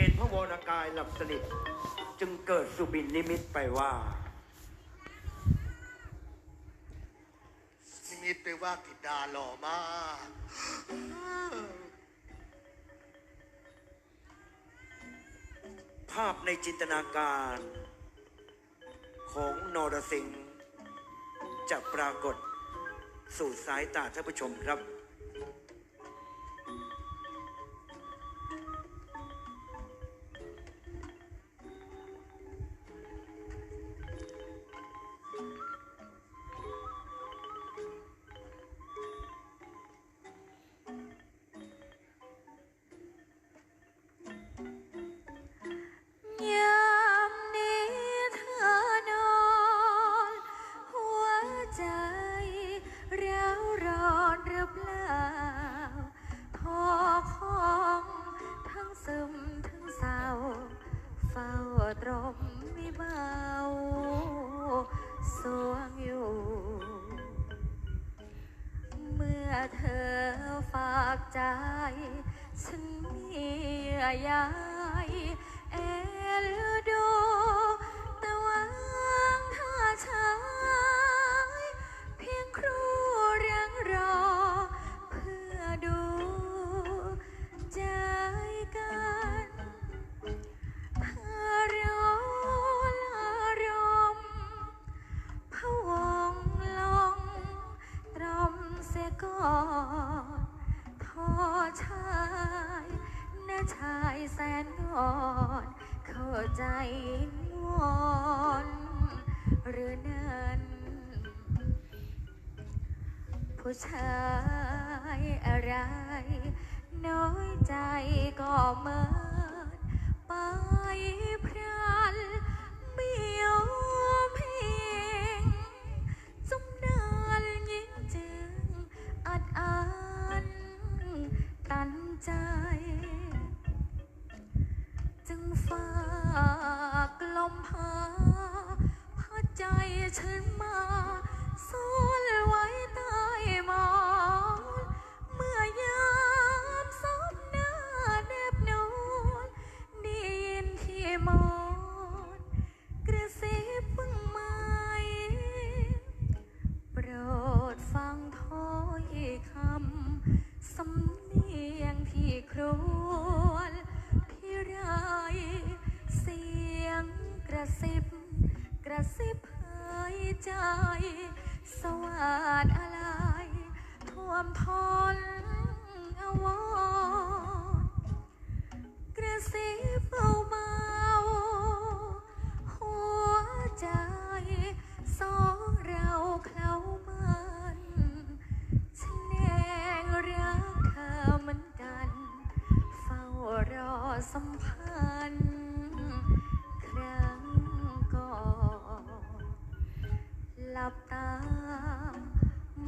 อนพระวรกายหลับสนิทจึงเกิดสุบินนิมิตไปว่า นิมิตไปว่ากิดาหล่อมาก ภาพในจินตนาการ ของนรสิงห์จะปรากฏสู่สายตาท่านผู้ชมครับ วงอยู่ เมื่อเธอฝากใจ ฉันมีเยื่อใยเอลดูตะวังท่าชา แสนอ่อนเข้าใจงอนหรือนั้น ผู้ชายอะไร น้อยใจก็เมินไปพ ฉันมาสอน ใจ สวัสดอะไร ท่วมทนอวรกระซิบเบาๆหัวใจสองเราเคล้ามันฉันเองรักเธอเหมือนกัน เฝ้ารอสัมพันธ์ หลับตา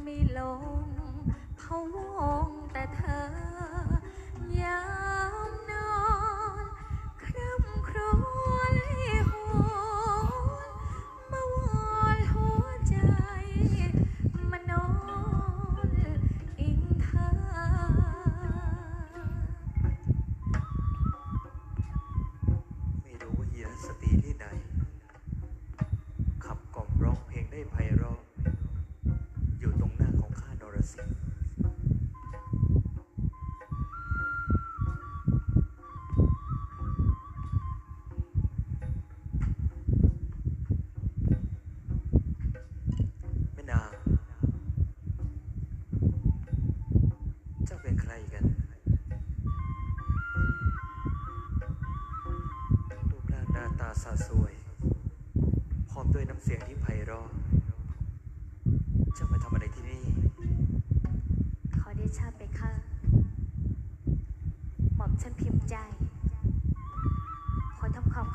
ไม่ลงพะวงแต่เธอยา ร้องเพลงได้ไพ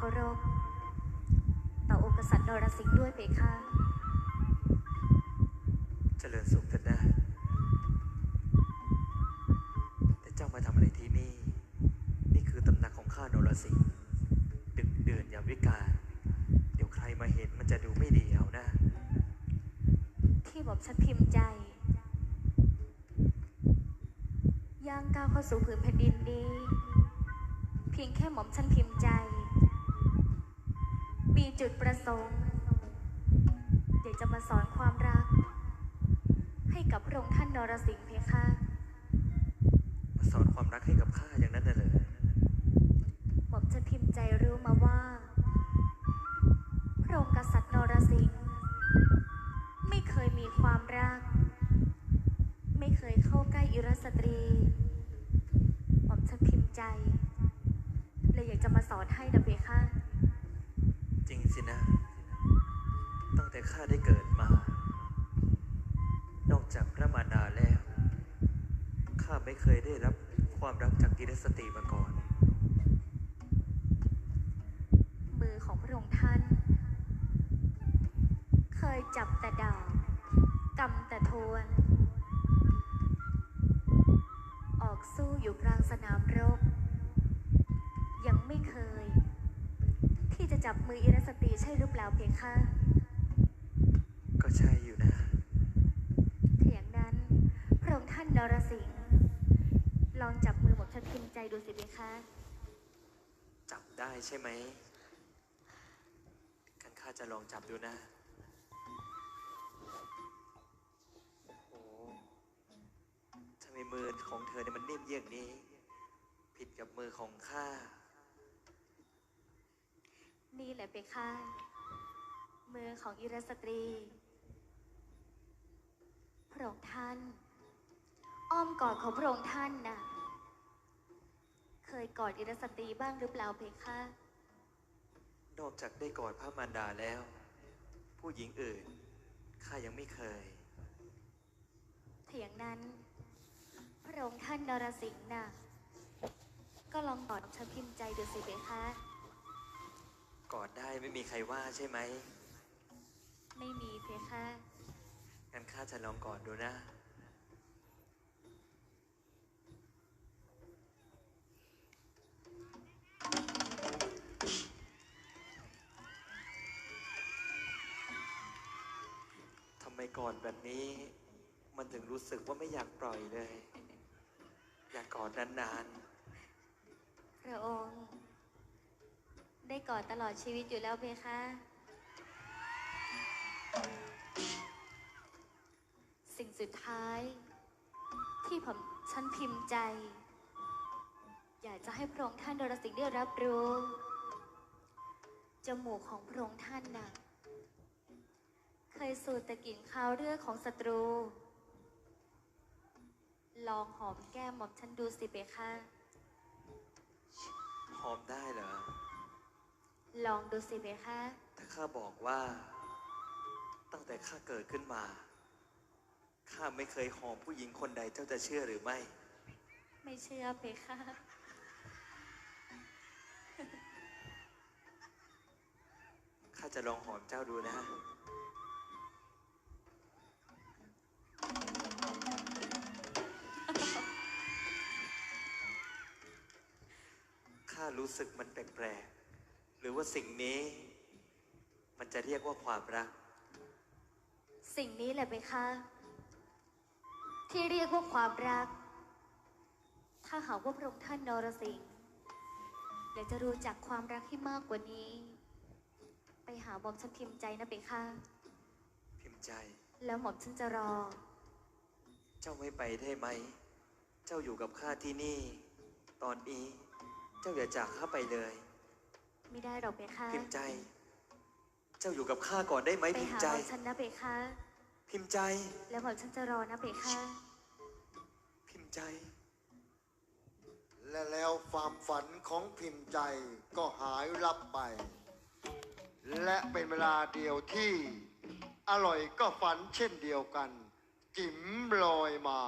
ามเคารพต่อองค์กษัตริย์นรสิงห์ด้วยเพคะเจริญสุขเถิดนะแต่เจ้ามาทำอะไรที่นี่ นี่คือตำหนักของข้านรสิงห์ดึกเดือนยามวิกาลเดี๋ยวใครมาเห็นมันจะดูไม่ดีเอานะ ที่หม่อมฉันพิมพ์ใจย่างก้าวเข้าสู่ผืนแผ่นดินนี้ เพียงพียงแค่หม่อมฉันพิมพ์ใจ มีจุดประสงค์อยากจะมาสอนความรัก ให้กับพระองค์ท่านนรสิงห์เพคะมาสอนความรักให้กับข้าอย่างนั้นน่ะเลยหม่อมฉันพิมพ์ใจรู้มาว่า พระองค์กษัตริย์นรสิงห์ไม่เคยมีความรัก ไม่เคยเข้าใกล้อิรสตรีหม่อมฉันพิมพ์ใจเลยอยากจะมาสอนให้นะเพคะ ข้าได้เกิดมา นอกจากพระมารดาแล้ว ข้าไม่เคยได้รับความรักจากกิรสตรีมาก่อน มือของพระองค์ท่าน เคยจับแต่ดาบกำแต่ทวนออกสู้อยู่กลางสนามรบ ยังไม่เคย ที่จะจับมืออิรสตรีใช่หรือเปล่าเพียงค่ะ ก็ใช่อยู่นะ เถียงนั้น พระองค์ท่านนรสิงห์ลองจับมือหมอมฉันพิมพ์ใจดูสิเพคะจับได้ใช่ไหมกันข้าจะลองจับดูนะ โอ้โหทำไมมือของเธอเนี่ยมันนิ่มเยี่ยงนี้ ผิดกับมือของข้า นี่แหละเพคะมือของอิรสตรี พระองค์ท่าน อ้อมกอดของพระองค์ท่านน่ะ เคยกอดอิรสตรีบ้างหรือเปล่าเพคะ นอกจากได้กอดพระมารดาแล้ว ผู้หญิงอื่นข้ายังไม่เคย เถียงนั้น พระองค์ท่านนรสิงห์น่ะ ก็ลองกอดฉันพิมพ์ใจดูสิเพคะ กอดได้ไม่มีใครว่าใช่ไหม ไม่มีเพคะ งั้นข้าจะลองกอดดูนะ ทำไมกอดแบบนี้ มันถึงรู้สึกว่าไม่อยากปล่อยเลย อยากกอดนานๆ พระองค์ ได้กอดตลอดชีวิตอยู่แล้วเพคะ สิ่งสุดท้าย ที่ผมฉันพิมพ์ใจ อยากจะให้พระองค์ท่านดรสิงห์ได้รับรู้ จมูกของพระองค์ท่านน่ะเคยสูดแต่กลิ่นคาวเลือดของศัตรู ลองหอมแก้มหม่อมฉันดูสิเบคะๆหอมได้เหรอ ลองดูสิเบคะถ้าข้าบอกว่า ตั้งแต่ข้าเกิดขึ้นมา ข้าไม่เคยหอมผู้หญิงคนใดเจ้าจะเชื่อหรือไม่ ไม่เชื่อเพคะข้าจะลองหอมเจ้าดูนะ ข้ารู้สึกมันแปลกๆ หรือว่าสิ่งนี้ มันจะเรียกว่าความรัก สิ่งนี้แหละเพคะ ที่เรียกว่าความรัก ถ้าหากว่าพระองค์ท่านนรสิงห์อยากจะรู้จักความรักที่มากกว่านี้ ไปหาหม่อมฉันพิมพ์ใจนะเพคะพิมพ์ใจ แล้วหม่อมฉันจะรอ เจ้าไม่ไปได้ไหม เจ้าอยู่กับข้าที่นี่ ตอนนี้ เจ้าอย่าจากข้าไปเลย ไม่ได้หรอกเพคะพิมพ์ใจ เจ้าอยู่กับข้าก่อนได้ไหมไปพิมหาพ์ใจหม่อมฉันนะเพคะ พิมพ์ใจ แล้วหม่อมฉันจะรอนะเพคะพิมพ์ใจ และแล้วความฝันของพิมพ์ใจก็หายลับไป และเป็นเวลาเดียวที่ อร่อยก็ฝันเช่นเดียวกัน จิ๋มลอยมา